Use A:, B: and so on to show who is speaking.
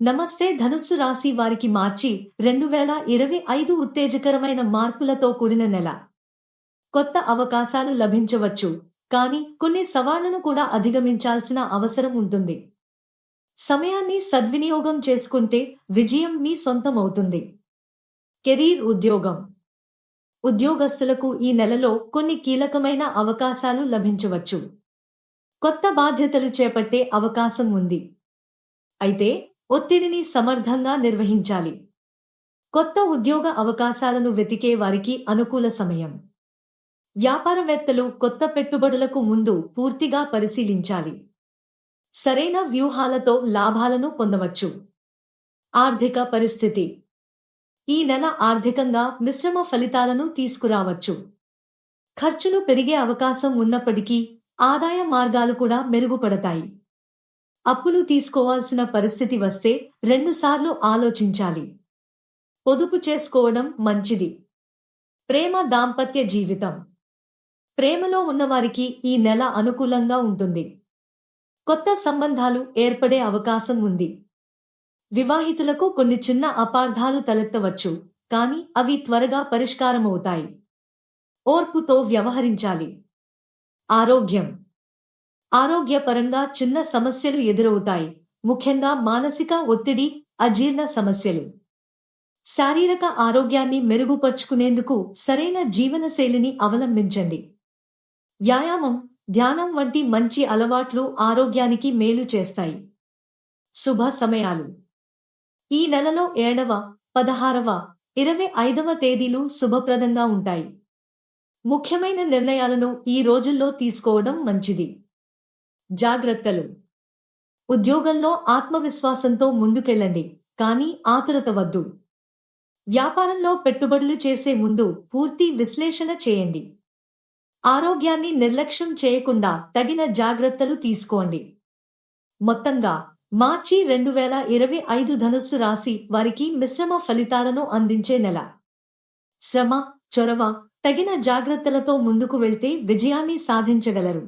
A: నమస్తే ధనుస్సు రాశి వారికి మార్చి రెండు వేల ఇరవై ఐదు ఉత్తేజకరమైన మార్పులతో కూడిన నెల. కొత్త అవకాశాలు లభించవచ్చు కానీ కొన్ని సవాళ్ళను కూడా అధిగమించాల్సిన అవసరం ఉంటుంది. సమయాన్ని సద్వినియోగం చేసుకుంటే విజయం మీ సొంతమవుతుంది. కెరీర్ ఉద్యోగం. ఉద్యోగస్తులకు ఈ నెలలో కొన్ని కీలకమైన అవకాశాలు లభించవచ్చు. కొత్త బాధ్యతలు చేపట్టే అవకాశం ఉంది. అయితే ఒత్తిడిని సమర్థంగా నిర్వహించాలి. కొత్త ఉద్యోగ అవకాశాలను వెతికే వారికి అనుకూల సమయం. వ్యాపారవేత్తలు కొత్త పెట్టుబడులకు ముందు పూర్తిగా పరిశీలించాలి. సరైన వ్యూహాలతో లాభాలను పొందవచ్చు. ఆర్థిక పరిస్థితి. ఈ నెల ఆర్థికంగా మిశ్రమ ఫలితాలను తీసుకురావచ్చు. ఖర్చులు పెరిగే అవకాశం ఉన్నప్పటికీ ఆదాయ మార్గాలు కూడా మెరుగుపడతాయి. అప్పులు తీసుకోవాల్సిన పరిస్థితి వస్తే రెండుసార్లు ఆలోచించాలి. పొదుపు చేసుకోవడం మంచిది. ప్రేమ దాంపత్య జీవితం. ప్రేమలో ఉన్నవారికి ఈ నెల అనుకూలంగా ఉంటుంది. కొత్త సంబంధాలు ఏర్పడే అవకాశం ఉంది. వివాహితులకు కొన్ని చిన్న అపార్థాలు తలెత్తవచ్చు కాని అవి త్వరగా పరిష్కారమవుతాయి. ఓర్పుతో వ్యవహరించాలి. ఆరోగ్యం. ఆరోగ్యపరంగా చిన్న సమస్యలు ఎదురవుతాయి. ముఖ్యంగా మానసిక ఒత్తిడి అజీర్ణ సమస్యలు. శారీరక ఆరోగ్యాన్ని మెరుగుపరుచుకునేందుకు సరైన జీవనశైలిని అవలంబించండి. వ్యాయామం ధ్యానం వంటి మంచి అలవాట్లు ఆరోగ్యానికి మేలు చేస్తాయి. శుభ సమయాలు. ఈ నెలలో ఏడవ పదహారవ ఇరవై ఐదవ తేదీలు శుభప్రదంగా ఉంటాయి. ముఖ్యమైన నిర్ణయాలను ఈ రోజుల్లో తీసుకోవడం మంచిది. జాగ్రత్తలు. ఉద్యోగంలో ఆత్మవిశ్వాసంతో ముందుకెళ్ళండి కానీ ఆతురత వద్దు. వ్యాపారంలో పెట్టుబడులు చేసే ముందు పూర్తి విశ్లేషణ చేయండి. ఆరోగ్యాన్ని నిర్లక్ష్యం చేయకుండా తగిన జాగ్రత్తలు తీసుకోండి. మొత్తంగా మార్చి రెండు వేల ఇరవై ఐదు ధనుస్సు రాశి వారికి మిశ్రమ ఫలితాలను అందించే నెల. శ్రమ చొరవ తగిన జాగ్రత్తలతో ముందుకు వెళ్తే విజయాన్ని సాధించగలరు.